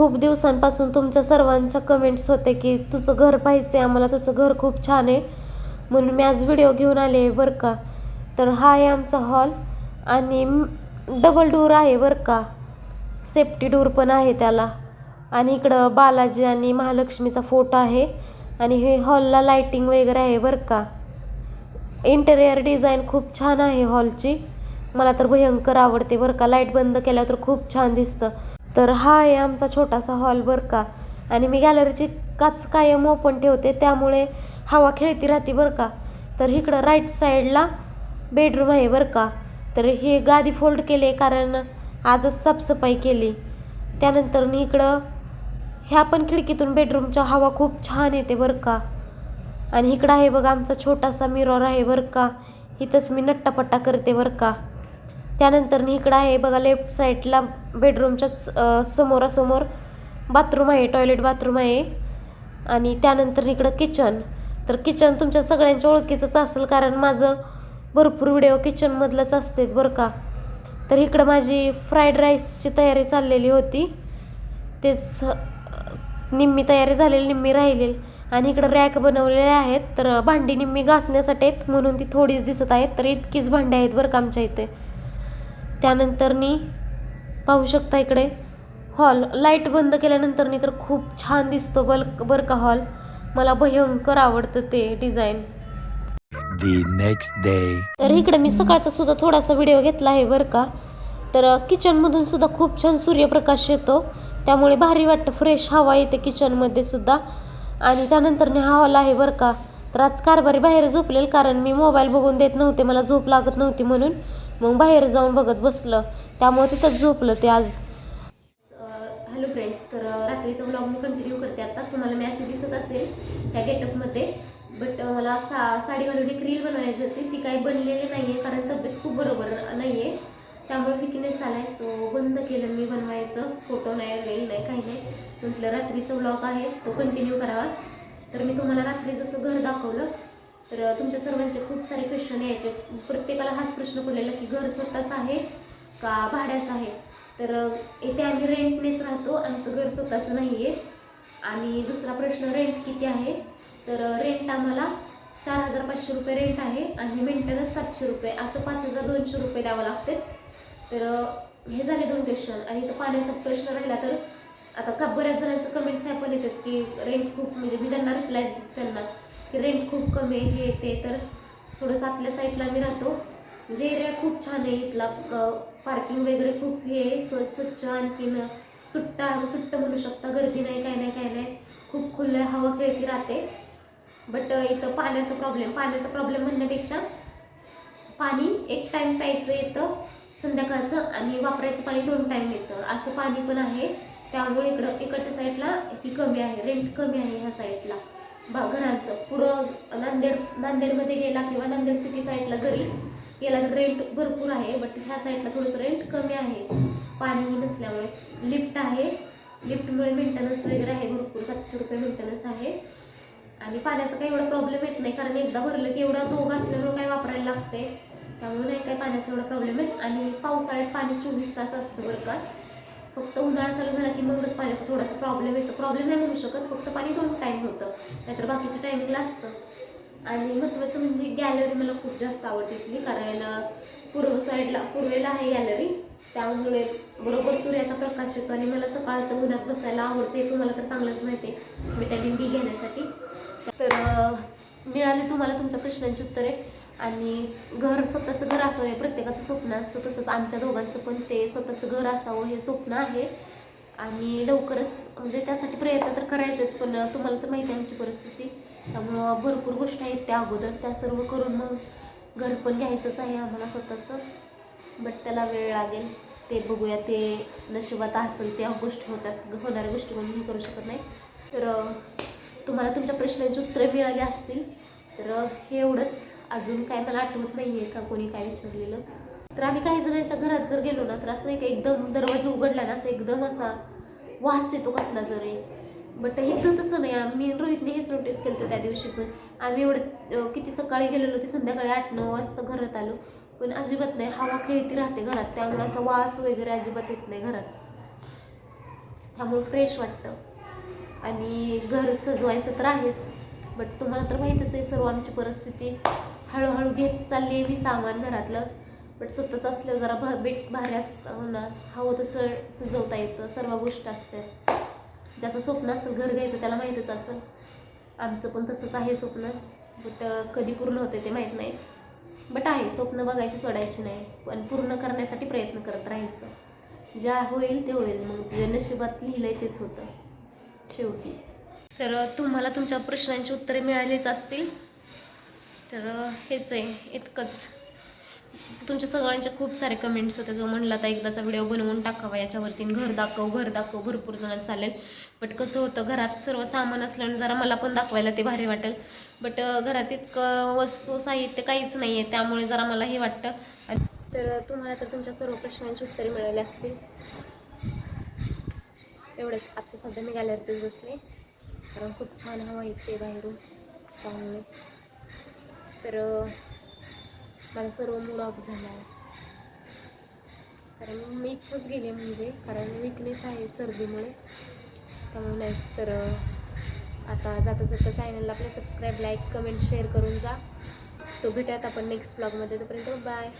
खूप दिवसांपासून तुमच्या सर्वांच्या कमेंट्स होते की तुझं घर पाहिजे आम्हाला तुझं घर खूप छान आहे. म्हणून मी आज व्हिडिओ घेऊन आले आहे बरं का. तर हा आहे आमचा हॉल आणि डबल डोर आहे बरं का. सेफ्टी डोर पण आहे त्याला. आणि इकडं बालाजी आणि महालक्ष्मीचा फोटो आहे. आणि हे हॉलला लाईटिंग वगैरे आहे बरं का. इंटेरियर डिझाईन खूप छान आहे हॉलची मला तर भयंकर आवडते बरं का. लाइट बंद केल्यावर तर खूप छान दिसतं. तर हा आहे आमचा छोटासा हॉल बरं का. आणि मी गॅलरीची काच कायम ओपन ठेवते त्यामुळे हवा खेळती राहते बरं का. तर इकडं राईट साईडला बेडरूम आहे बरं का. तर हे गादी फोल्ड केले कारण आजच साफसफाई केली. त्यानंतर मी इकडं ह्या पण खिडकीतून बेडरूमच्या हवा खूप छान येते बरं का. आणि इकडं आहे बघा आमचा छोटासा मिरॉर आहे बरं का. इथंच मी नट्टापट्टा करते बरं का. त्यानंतर इकडं आहे बघा लेफ्ट साईडला बेडरूमच्याच समोरासमोर बाथरूम आहे टॉयलेट बाथरूम आहे. आणि त्यानंतर इकडं किचन तर किचन तुमच्या सगळ्यांच्या ओळखीचंच असेल कारण माझं भरपूर व्हिडिओ किचनमधलंच असते बरं का. तर इकडं माझी फ्राईड राईसची तयारी चाललेली होती. तेच निम्मी तयारी झालेली निम्मी राहिलेली. आणि इकडं रॅक बनवलेले आहेत. तर भांडी निम्मी घासण्यासाठी आहेत म्हणून ती थोडीच दिसत आहेत. तर इतकीच भांडी आहेत बरं का आमच्या इथे. त्यानंतर नी पाहू शकता इकडे हॉल लाइट बंद केल्यानंतर नी तर खूप छान दिसतो बल बरं का हॉल मला भयंकर आवडतं ते डिझाईन. तर इकडे मी सकाळचा सुद्धा थोडासा व्हिडिओ घेतला आहे बरं का. तर किचनमधून सुद्धा खूप छान सूर्यप्रकाश येतो. त्यामुळे भारी वाटतं फ्रेश हवा येते किचनमध्ये सुद्धा. आणि त्यानंतर हा हॉल आहे बरं का. तर आज कारभारी बाहेर झोपलेल कारण मी मोबाईल बघून देत नव्हते मला झोप लागत नव्हती म्हणून. मग बाहेर जाऊन बघत बसलं. त्यामुळे तिथंच झोपलं ते आज. हॅलो फ्रेंड्स तर रात्रीचा ब्लॉग मी कंटिन्यू करते आता. तुम्हाला मी अशी दिसत असेल त्या गेटअपमध्ये बट मला सा साडी घालून एक रील बनवायची होती. ती काही बनलेली नाही आहे कारण तब्येत खूप बरोबर नाही आहे त्यामुळे फिकनेस आला आहे सो बंद केलं मी बनवायचं. फोटो नाही रील नाही काही नाही. म्हटलं रात्रीचा ब्लॉग आहे. तो कंटिन्यू करावा. तर मी तुम्हाला रात्री जसं घर दाखवलं तर तुमच्या सर्वांचे खूप सारे क्वेश्चन यायचे. प्रत्येकाला हाच प्रश्न पडलेला की घर स्वतःच आहे का भाड्याचं आहे? तर इथे आम्ही रेंटनेच राहतो आमचं घर स्वतःचं नाही आहे आणि दुसरा प्रश्न रेंट किती आहे? तर रेंट आम्हाला चार हजार पाचशे रुपये रेंट आहे आणि मेंटेनन्स सातशे रुपये. असं पाच हजार दोनशे रुपये द्यावं लागते. तर हे झाले दोन क्वेश्चन आणि इथं पाण्याचा प्रश्न राहिला तर आता का बऱ्याच जणांचं कमेंट्स ह्या पण येतात की रेंट खूप म्हणजे मी त्यांना रिप्लाय त्यांना रेंट खूप कमी आहे हे ते तर थोडंसं आपल्या साईडला मी राहतो. म्हणजे एरिया खूप छान आहे इथला. पार्किंग वगैरे खूप हे स्व स्वच्छ आणखीन सुट्टा सुट्ट म्हणू शकता. गर्दी नाही काय नाही काय नाही. खूप खुल्या हवा खेळती राहते. बट इथं पाण्याचा प्रॉब्लेम पाण्याचा प्रॉब्लेम म्हणण्यापेक्षा पाणी एक टाईम प्यायचं येतं संध्याकाळचं आणि वापरायचं पाणी दोन टाईम येतं. असं पाणी पण आहे. त्यामुळे इकडं इकडच्या साईडला ही कमी आहे. रेंट कमी आहे ह्या साईडला घरांचं पुढं नांदेड नांदेडमध्ये गेला किंवा नांदेड सिटी साईडला जरी गेला तर रेंट भरपूर आहे बट ह्या साईडला थोडंसं रेंट कमी आहे. पाणी नसल्यामुळे. लिफ्ट आहे. लिफ्टमुळे मेंटेनन्स वगैरे आहे भरपूर. सातशे रुपये मेंटेनन्स आहे. आणि पाण्याचा काही एवढा प्रॉब्लेम येत नाही कारण एकदा भरलं की एवढा दोघं असल्यामुळे काय वापरायला लागते त्यामुळे नाही काय पाण्याचा एवढा प्रॉब्लेम आहे आणि पावसाळ्यात पाणी चोवीस तास असतं बरं का. फक्त उन्हाळा चालू झाला की मगच पाण्याचा थोडासा प्रॉब्लेम येतो. प्रॉब्लेम नाही म्हणू शकत फक्त पाणी दोन टाईम होतं. नाहीतर बाकीच्या टायमिंगला असतं. आणि महत्त्वाचं म्हणजे गॅलरी मला खूप जास्त आवडते इथली कारण पूर्व साईडला पूर्वेला आहे गॅलरी त्यामुळे बरोबर सूर्याचा प्रकाश येतो आणि मला सकाळचं उन्हात बसायला आवडते तुम्हाला तर चांगलंच माहिती आहे विटॅमिन डी घेण्यासाठी. तर मिळाले तुम्हाला तुमच्या प्रश्नांची उत्तरे. आणि घर स्वतःचं घर असावं हे प्रत्येकाचं स्वप्न असतं तसंच आमच्या दोघांचं पण ते स्वतःचं घर असावं हे स्वप्न आहे. आणि लवकरच म्हणजे त्यासाठी प्रयत्न तर करायचेच पण तुम्हाला तर माहिती आहे आमची परिस्थिती. त्यामुळं भरपूर गोष्टी आहेत त्या अगोदर त्या सर्व करून मग घर पण घ्यायचंच आहे आम्हाला स्वतःचं. बट त्याला वेळ लागेल. ते बघूया ते नशिबात असेल त्या गोष्टी होतात होणाऱ्या गोष्टी म्हणून हे करू शकत नाही. तर तुम्हाला तुमच्या प्रश्नांची उत्तरं मिळाली असतील तर हे एवढंच. अजून काय मला आठवत नाही आहे का कोणी काय विचारलेलं. तर आम्ही काही जणांच्या घरात जर गेलो ना तर असं नाही का एकदम दरवाजा उघडला ना असं एकदम असा वास येतो कसला तरी. बट इथं तसं नाही. आम्ही रोहितने हेच नोटीस केलं त्या दिवशी पण. आम्ही एवढं किती सकाळी गेलेलो ते संध्याकाळी आठ नऊ वाजता घरात आलो. पण अजिबात नाही. हवा खेळती राहते घरात. त्यामुळे असा वास वगैरे अजिबात येत नाही घरात. त्यामुळे फ्रेश वाटतं. आणि घर सजवायचं तर आहेच. बट तुम्हाला तर माहीतच आहे सर्व आमची परिस्थिती हळूहळू घेत चालली आहे. मी सामान घरातलं बट स्वतःच असलं जरा भ बेट भारी असतं हो ना. हवं तसं सजवता येतं सर्व गोष्ट असतात ज्याचं स्वप्न असेल घर घ्यायचं त्याला माहीतच असेल. आमचं पण तसंच आहे स्वप्न बट कधी पूर्ण होते ते माहीत नाही. बट आहे स्वप्न बघायची सोडायची नाही. पण पूर्ण करण्यासाठी प्रयत्न करत राहायचं. ज्या होईल ते होईल. मग जे नशिबात लिहिलंय तेच होतं. शेवटी. तर तुम्हाला तुमच्या प्रश्नांची उत्तरे मिळालीच असतील. तर हेच आहे इतकंच. तुमच्या सगळ्यांचे खूप सारे कमेंट्स होते. जो म्हणला तर एकदाचा व्हिडिओ बनवून टाकावा याच्यावरती घर दाखव घर दाखव भरपूर जणांना चालेल. बट कसं होतं घरात सर्व सामान असल्यानं जरा मला पण दाखवायला ते भारी वाटेल. बट घरात इतकं वस्तू साहित्य काहीच नाही आहे त्यामुळे जरा मला हे वाटतं. तर तुम्हाला तर तुमच्या सर्व प्रश्नांची उत्तरे मिळाली असतील. एवढंच. आता सध्या मी गॅलरीतच बसले. कारण खूप छान हवा येते बाहेरून त्यामुळे तर मला सर्व मूड ऑफ झाला. आहे कारण मी इथंच गेले म्हणजे कारण विकनेस आहे सर्दीमुळे. त्यामुळे नाही तर आता जाता जाता चॅनलला आपल्या सबस्क्राईब लाईक कमेंट शेअर करून जा. सो भेटूयात आपण नेक्स्ट ब्लॉगमध्ये तोपर्यंत बाय